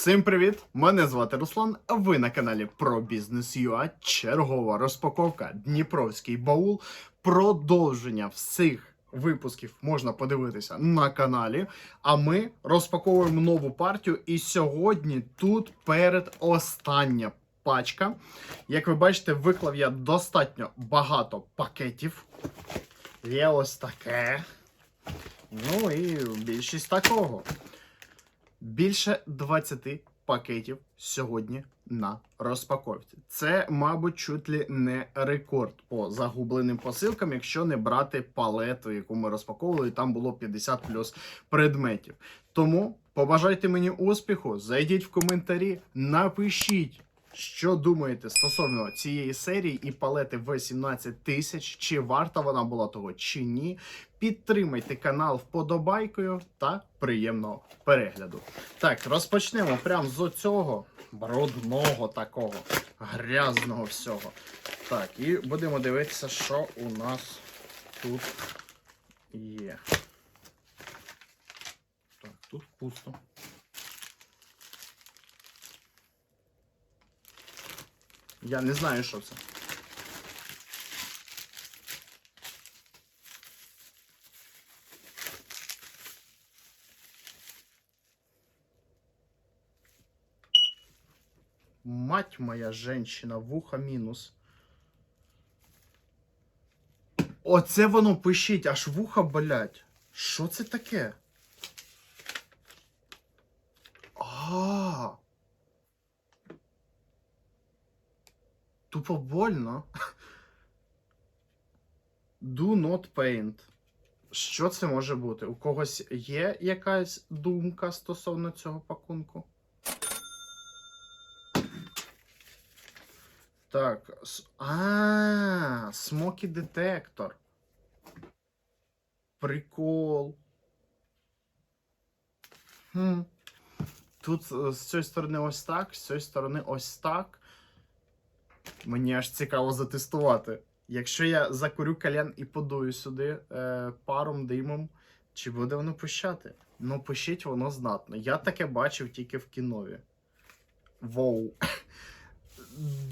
Всім привіт! Мене звати Руслан. а Ви на каналі про бізнес UA. Чергова розпаковка Дніпровський баул. Продовження всіх випусків можна подивитися на каналі. А ми розпаковуємо нову партію. І сьогодні тут перед остання пачка. Як ви бачите, виклав я достатньо багато пакетів. Є ось таке. Ну і більшість такого. Більше 20 пакетів сьогодні на розпаковці. Це, мабуть, чуть ли не рекорд по загубленим посилкам, якщо не брати палету, яку ми розпаковували, там було 50 плюс предметів. Тому побажайте мені успіху, зайдіть в коментарі, напишіть. Що думаєте стосовно цієї серії і палети В17 тисяч? Чи варта вона була того, чи ні? Підтримайте канал вподобайкою та приємного перегляду. Так, розпочнемо прямо з цього брудного такого грязного всього. Так, і будемо дивитися, що у нас тут є. Так, тут пусто. Я не знаю, що це. Мать моя женщина, вуха мінус. Оце воно пишіть, аж вуха болять. Що це таке? Тупо больно. Do not paint. Що це може бути? У когось є якась думка стосовно цього пакунку? Так. А, смокі детектор. Прикол. Хм. Тут е, з цієї сторони ось так, з цієї сторони ось так. Мені аж цікаво затестувати. Якщо я закурю кальян і подую сюди е, паром, димом, чи буде воно пищати? Ну, пищить воно знатно. Я таке бачив тільки в кінові. Воу.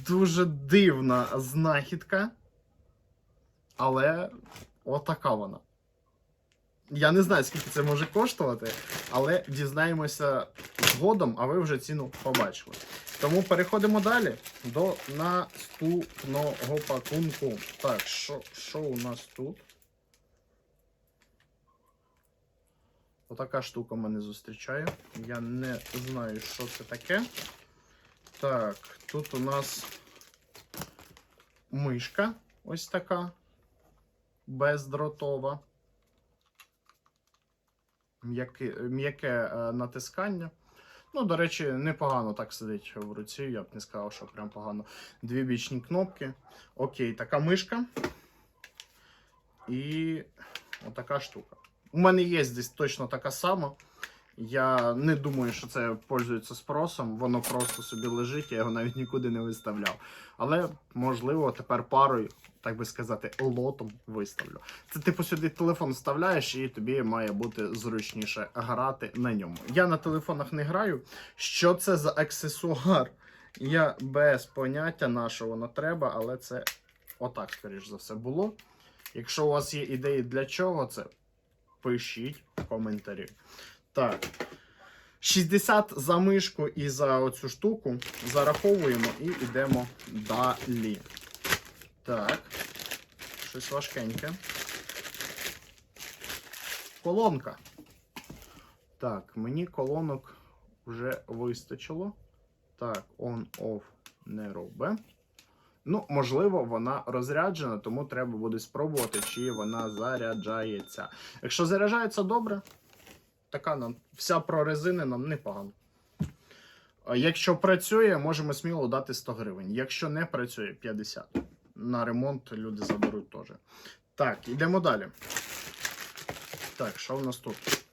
Дуже дивна знахідка. Але отака вона. Я не знаю, скільки це може коштувати, але дізнаємося згодом, а ви вже ціну побачили. Тому переходимо далі до наступного пакунку. Так, що, що у нас тут? Отака штука мене зустрічає. Я не знаю, що це таке. Так, тут у нас мишка ось така. Бездротова. М'яке, е, натискання. Ну, до речі, непогано так сидить в руці, я б не сказав, що прям погано. Дві бічні кнопки. Окей, така мишка. І отака штука. У мене є десь точно така сама. Я не думаю, що це пользується спросом. Воно просто собі лежить, я його навіть нікуди не виставляв. Але, можливо, тепер парою, так би сказати, лотом виставлю. Це типу сюди телефон вставляєш, і тобі має бути зручніше грати на ньому. Я на телефонах не граю. Що це за аксесуар? Я без поняття на що воно треба, але це отак, скоріш за все, було. Якщо у вас є ідеї для чого це, пишіть в коментарі. Так. 60 за мишку і за оцю штуку зараховуємо і йдемо далі. Так. Щось важкеньке. Колонка. Так, мені колонок вже вистачило. Так, on-off не робить. Ну, можливо, вона розряджена, тому треба буде спробувати, чи вона заряджається. Якщо заряджається добре, така нам вся прорезинена непогано. Якщо працює, можемо сміло дати 100 гривень. Якщо не працює, 50. На ремонт люди заберуть теж. Так, йдемо далі. Так, що в нас тут?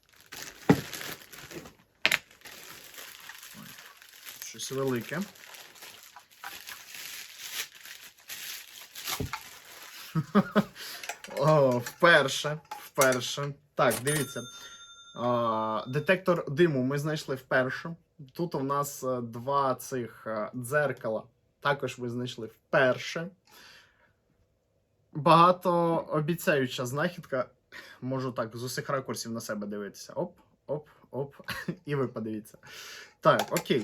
Щось велике. О, вперше. Вперше. Так, дивіться. Детектор диму ми знайшли вперше. Тут у нас е, два цих е, дзеркала. Також ви знайшли вперше. Багато обіцяюча знахідка. Можу так з усіх ракурсів на себе дивитися. Оп, оп, оп. І ви подивіться. Так, окей.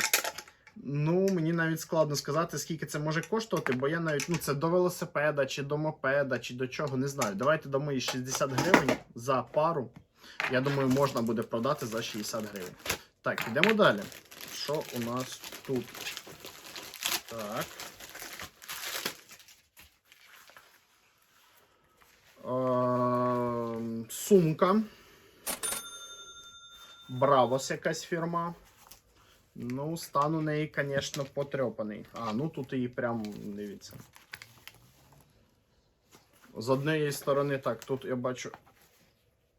Ну, мені навіть складно сказати, скільки це може коштувати, бо я навіть ну це до велосипеда, чи до мопеда, чи до чого, не знаю. Давайте дамо їй 60 гривень за пару. Я думаю, можна буде продати за 60 гривень. Так, йдемо далі. Що у нас тут? Так. Сумка. Бравос якась фірма. Ну, стан у неї, звісно, потрьопаний. А, ну тут її прям дивіться. З однієї сторони, так, тут я бачу.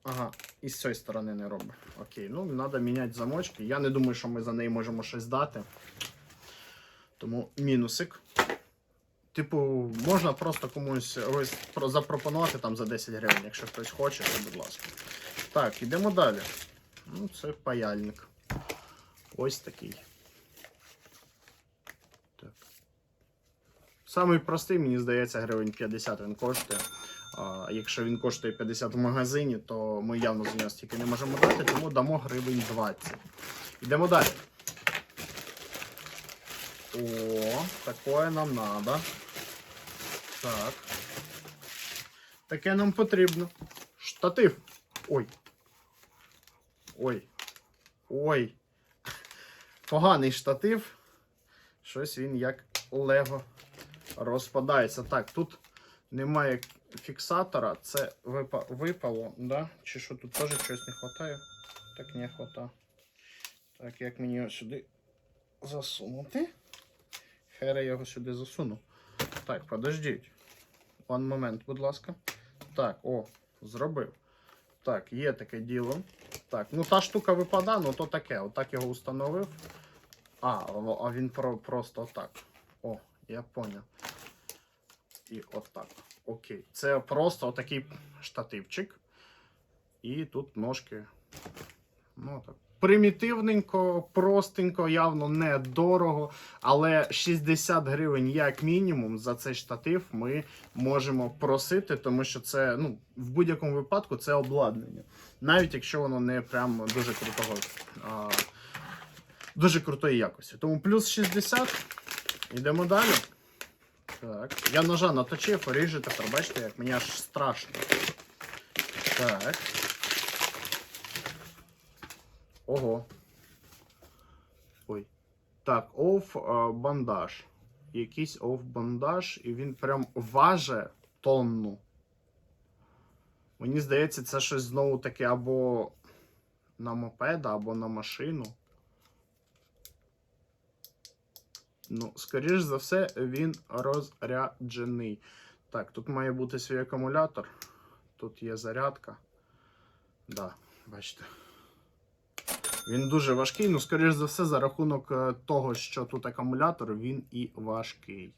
Ага, і з цієї сторони не робить. Окей, ну треба міняти замочки. Я не думаю, що ми за неї можемо щось дати. Тому мінусик. Типу, можна просто комусь запропонувати там за 10 гривень, якщо хтось хоче, то будь ласка. Так, йдемо далі. Ну, це паяльник. Ось такий. Так. Самий простий, мені здається, гривень 50 він коштує. Якщо він коштує 50 в магазині, то ми явно за нього стільки не можемо дати, тому дамо гривень 20. Йдемо далі. О, такое нам надо. Так. Таке нам потрібно. Штатив. Ой. Ой. Ой. Поганий штатив. Щось він як Лего розпадається. Так, тут немає фіксатора, це випа- випало, да? Чи що тут теж щось не вистачає? Так не вистачає. Так, як мені його сюди засунути? Хера я його сюди засуну. Так, подождіть. Один момент, будь ласка. Так, о, зробив. Так, є таке діло. Так, ну та штука випадає, ну то таке. Отак його установив. А, а він про, просто отак. О, я поняв. І отак. Окей. Це просто отакий штативчик. І тут ножки. Ну так. Примітивненько, простенько, явно недорого. Але 60 гривень, як мінімум, за цей штатив ми можемо просити, тому що це, ну, в будь-якому випадку, це обладнання. Навіть якщо воно не прям дуже крутого. А, дуже крутої якості. Тому плюс 60. Йдемо далі. Так. Я ножа наточив, ріжу тепер, як мені аж страшно. Так. Ого. Ой. Так, оф е, бандаж. Якийсь оф бандаж, і він прям важить тонну. Мені здається, це щось знову таке або на мопеда, або на машину. Ну, скоріш за все, він розряджений. Так, тут має бути свій акумулятор. Тут є зарядка. Да, бачите. Він дуже важкий, ну, скоріш за все, за рахунок е, того, що тут акумулятор, він і важкий.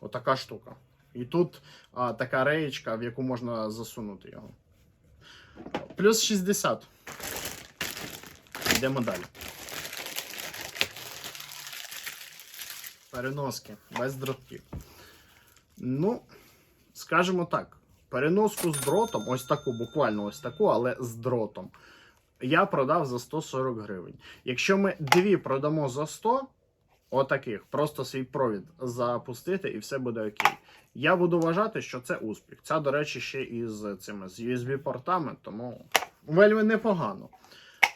Отака штука. І тут а, така реєчка, в яку можна засунути його. Плюс 60. Йдемо далі. Переноски без дротів. Ну, скажімо так, переноску з дротом, ось таку, буквально ось таку, але з дротом. Я продав за 140 гривень. Якщо ми дві продамо за 100, отаких, просто свій провід запустити і все буде окей. Я буду вважати, що це успіх. Ця, до речі, ще із цими з USB-портами, тому вельми непогано.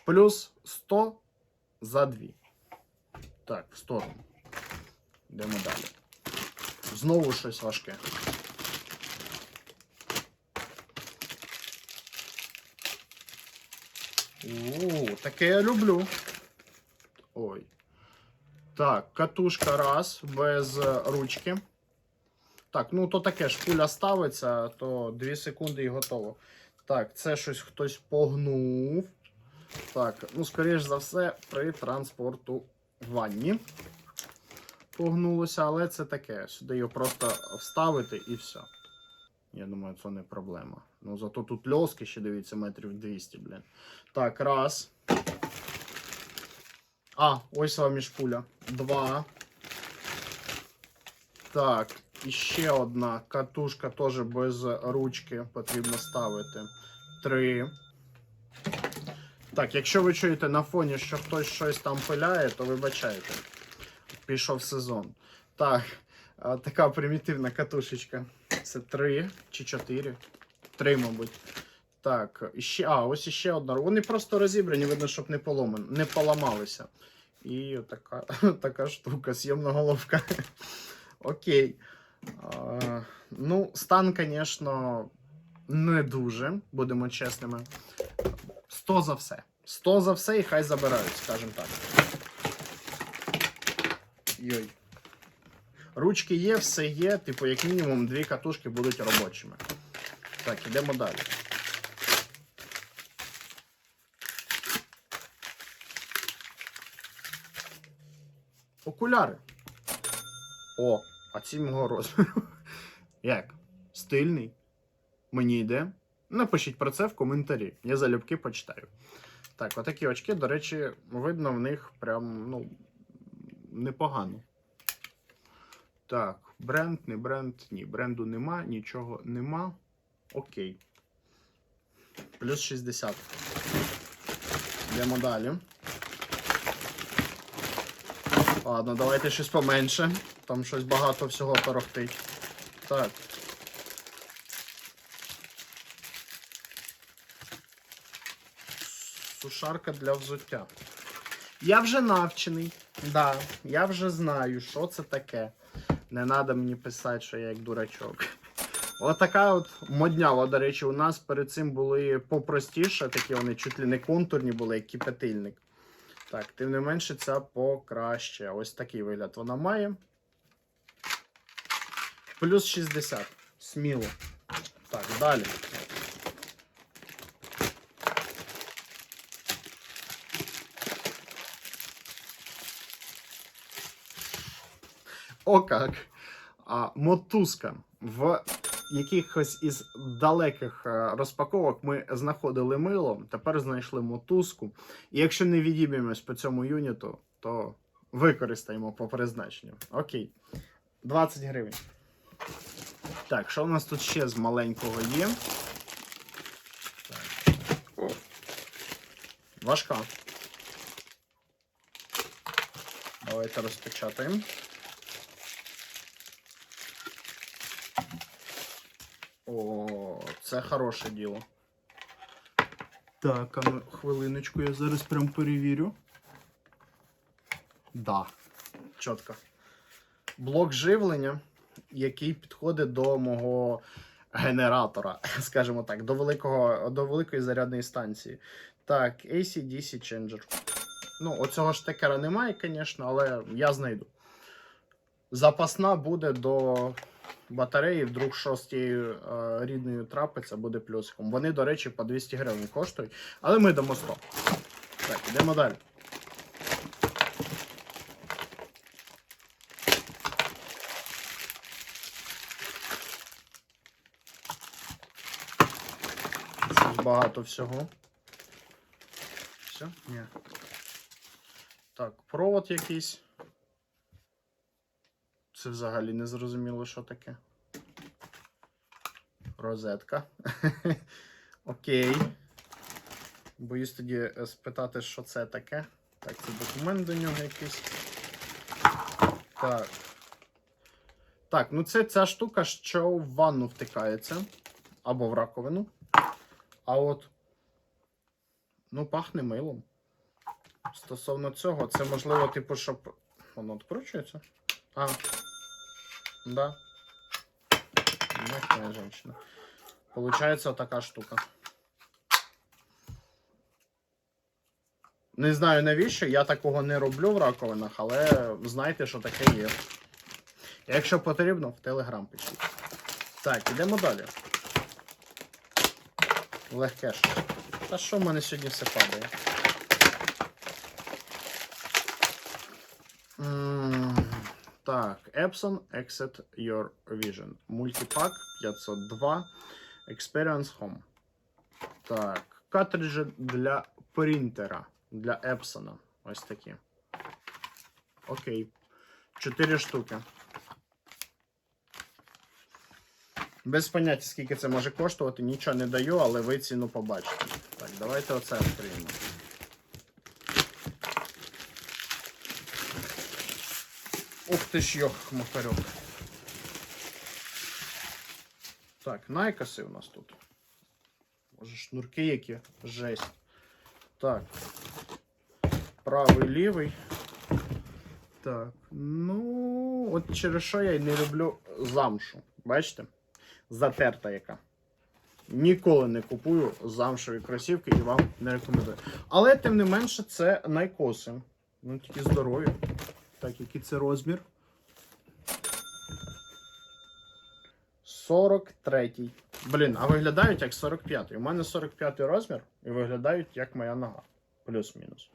Плюс 100 за дві. Так, в сторону. Йдемо далі. Знову щось важке. У, таке я люблю. Ой. Так, катушка раз, без е, ручки. Так, ну то таке ж пуля ставиться, то 2 секунди і готово. Так, це щось хтось погнув. Так, ну, скоріш за все, при транспортуванні погнулося, але це таке. Сюди його просто вставити і все. Я думаю, це не проблема. Ну, зато тут льоски ще дивіться метрів 200, блін. Так, раз. А, ось вам мішпуля. Два. Так, і ще одна катушка теж без ручки потрібно ставити. Три. Так, якщо ви чуєте на фоні, що хтось щось там пиляє, то вибачайте. Пішов сезон. Так, така примітивна катушечка. Це три чи чотири. Три, мабуть. Так, ще, а, ось іще одна. Вони просто розібрані, видно, щоб не поломан, не поламалися. І така, така штука, з'ємна головка. Окей. А, ну, стан, звісно, не дуже, будемо чесними. 100 за все. 100 за все і хай забирають, скажімо так. Ручки є, все є. Типу, як мінімум, дві катушки будуть робочими. Так, ідемо далі. Окуляри. О, а ці мого розміру. Як? Стильний? Мені йде? Напишіть про це в коментарі. Я залюбки почитаю. Так, отакі очки, до речі, видно в них прям, ну, непогано. Так, бренд, не бренд, ні, бренду нема, нічого нема. Окей. Плюс 60. Йдемо далі. Ладно, давайте щось поменше. Там щось багато всього торохтить. Так. Сушарка для взуття. Я вже навчений. Да, я вже знаю, що це таке. Не треба мені писати, що я як дурачок. Отака от моднява, до речі, у нас перед цим були попростіше, такі вони чуть ли не контурні були, як кипятильник. Так, тим не менше, ця покраще. Ось такий вигляд вона має. Плюс 60. Сміло. Так, далі. О, как. А, мотузка. В якихось із далеких е, розпаковок ми знаходили мило, тепер знайшли мотузку. І якщо не відіб'ємось по цьому юніту, то використаємо по призначенню. Окей. 20 гривень. Так, що у нас тут ще з маленького є? Так. О. Важка. Давайте розпечатаємо. О, це хороше діло. Так, а ну хвилиночку, я зараз прям перевірю. Да, чітко. Блок живлення, який підходить до мого генератора, скажімо так, до, великого, до великої зарядної станції. Так, AC-DC Changer. Ну, оцього штекера немає, звісно, але я знайду. Запасна буде до батареї, вдруг тією е, рідною трапиться, буде плюсиком. Вони, до речі, по 200 гривень коштують, але ми дамо 100. Так, йдемо далі. Багато всього. Все? Ні. Так, провод якийсь. Це взагалі не зрозуміло, що таке. Розетка. Окей. Боюсь тоді е, спитати, що це таке. Так, це документ до нього якийсь. Так. Так, ну це ця штука, що в ванну втикається. Або в раковину. А от. Ну, пахне милом. Стосовно цього, це можливо, типу, щоб. Воно відкручується? А. Да. Мощная женщина. Получается така штука. Не знаю навіщо, я такого не роблю в раковинах, але знайте, що таке є. Якщо потрібно, в Телеграм пишіть. Так, ідемо далі. Легке ж. Та що в мене сьогодні все падає? М, Так, Epson Exit Your Vision. Multipack 502 Experience Home. Так, картриджі для принтера. Для Epson. Ось такі. Окей. Чотири штуки. Без поняття, скільки це може коштувати, нічого не даю, але ви ціну побачите. Так, давайте оце відкриємо. Ух ти ж йох, макарьок. Так, найкаси у нас тут. Може, шнурки які. Жесть. Так. Правий, лівий. Так. Ну, от через що я й не люблю замшу. Бачите? Затерта яка. Ніколи не купую замшові кросівки і вам не рекомендую. Але, тим не менше, це найкоси. Ну, тільки здорові. Так, який це розмір? 43. Блін, а виглядають як 45. У мене 45 розмір і виглядають як моя нога. Плюс-мінус.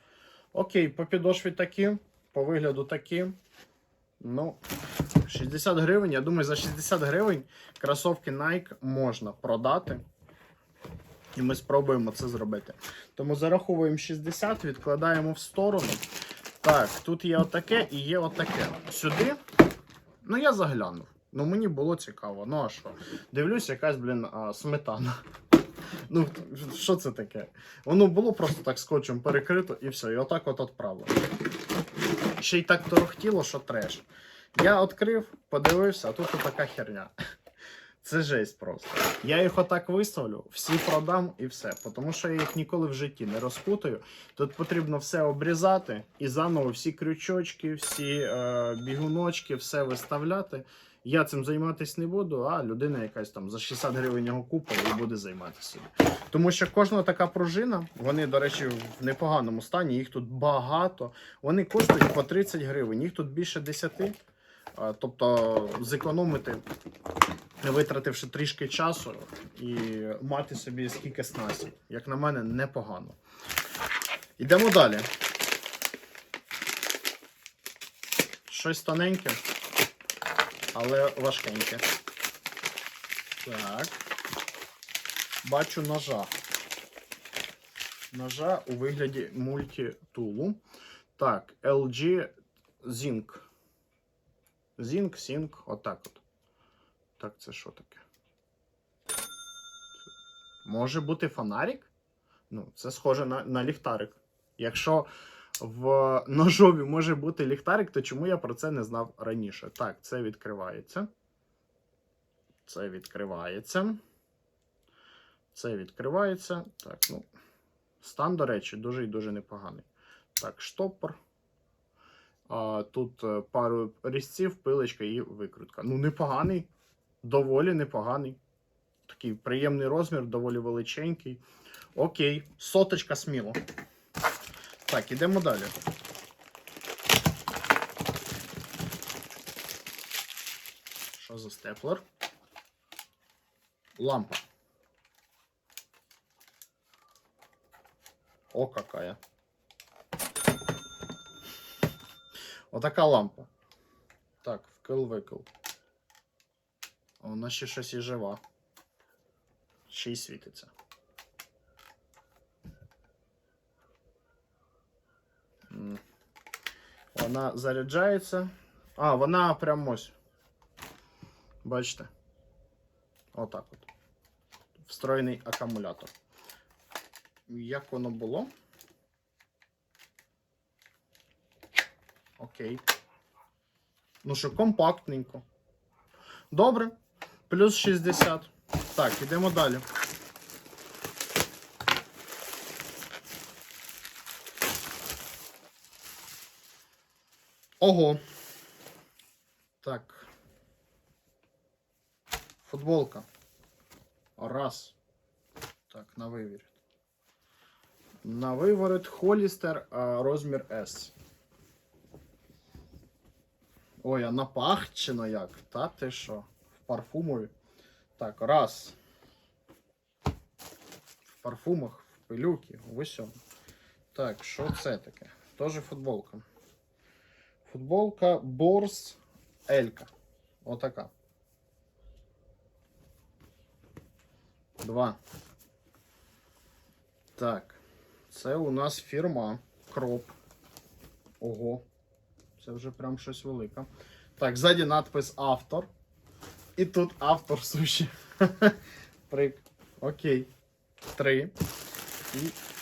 Окей, по підошві такі, по вигляду такі. Ну, 60 гривень. Я думаю, за 60 гривень кросовки Nike можна продати. І ми спробуємо це зробити. Тому зараховуємо 60, відкладаємо в сторону. Так, тут є отаке і є отаке. Сюди. Ну, я заглянув. Ну, мені було цікаво. Ну а що? Дивлюсь, якась, блін, а, сметана. Ну, що це таке? Воно було просто так скотчем перекрито і все. І отак от відправлено. Ще й так торохтіло, що треш. Я відкрив, подивився, а тут така херня. Це жесть просто. Я їх отак виставлю, всі продам і все. Тому що я їх ніколи в житті не розпутаю. Тут потрібно все обрізати і заново всі крючочки, всі е, бігуночки, все виставляти. Я цим займатися не буду, а людина якась там за 60 гривень його купила і буде займатися. Тому що кожна така пружина, вони, до речі, в непоганому стані, їх тут багато. Вони коштують по 30 гривень, їх тут більше 10. Тобто зекономити, витративши трішки часу і мати собі скільки снасів. Як на мене, непогано. Йдемо далі. Щось тоненьке, але важкеньке. Так. Бачу ножа. Ножа у вигляді мультитулу. Так, LG Zinc. Zinc, Sync, отак от. Так, це що таке? Може бути фонарик? Ну, це схоже на, на ліхтарик. Якщо в ножові може бути ліхтарик, то чому я про це не знав раніше? Так, це відкривається. Це відкривається. Це відкривається. Так, ну. Стан, до речі, дуже і дуже непоганий. Так, штопор. А, тут е, пару різців, пилочка і викрутка. Ну, непоганий. Доволі непоганий. Такий приємний розмір, доволі величенький. Окей, соточка сміло. Так, ідемо далі. Що за степлер? Лампа. О, какая. Отака лампа. Так, вкл-викл. Вона ще щось і жива. Ще й світиться. Вона заряджається. А, вона прям ось. Бачите? Отак от. Встроєний акумулятор. Як воно було? Окей. Ну що, компактненько. Добре. Плюс 60. Так, ідемо далі. Ого. Так. Футболка. Раз. Так, на виворіт. На виворіт Холістер розмір S. Ой, а напахчено як? Та ти що? Парфумові. Так, раз. В парфумах, в пилюки, в усьому. Так, що це таке? Тоже футболка. Футболка Борс Елька. Отака. Два. Так. Це у нас фірма Кроп. Ого. Це вже прям щось велике. Так, ззаді надпис автор. І тут автор суші. Прик. Окей. Три.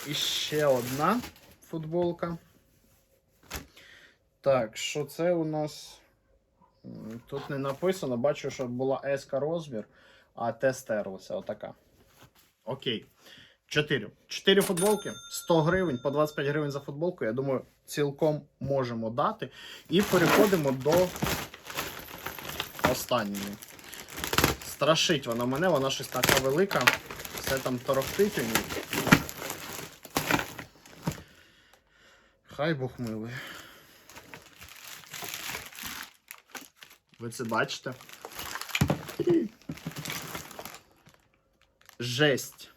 І, ще одна футболка. Так, що це у нас? Тут не написано, бачу, що була S розмір, а Т стерлася. Отака. Окей. Чотири. Чотири футболки, 100 гривень, по 25 гривень за футболку. Я думаю, цілком можемо дати. І переходимо до останньої. Страшить вона мене, вона щось така велика. Все там торохтить у ній. Хай Бог милий. Ви це бачите? Жесть.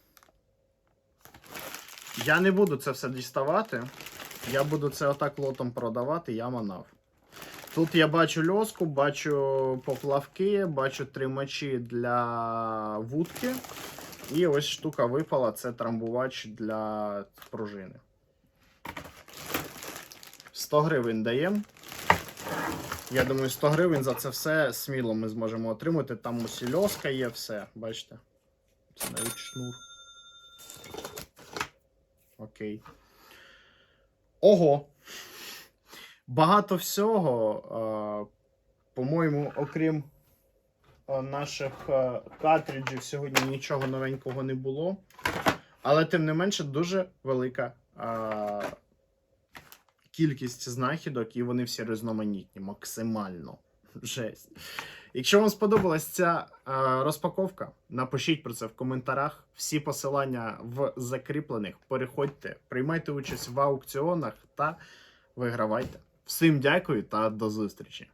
Я не буду це все діставати. Я буду це отак лотом продавати, я манав. Тут я бачу льоску, бачу поплавки, бачу тримачі для вудки. І ось штука випала це трамбувач для пружини. 100 гривень даємо. Я думаю, 100 гривень за це все сміло ми зможемо отримати. Там ось льоска є, все. Бачите? Це навіть шнур. Окей. Ого! Багато всього. е, По-моєму, окрім е, наших е, картриджів, сьогодні нічого новенького не було. Але тим не менше дуже велика кількість знахідок, і вони всі різноманітні, максимально. Жесть. Якщо вам сподобалась ця розпаковка, напишіть про це в коментарях. Всі посилання в закріплених. Переходьте, приймайте участь в аукціонах та вигравайте. Всім дякую та до зустрічі!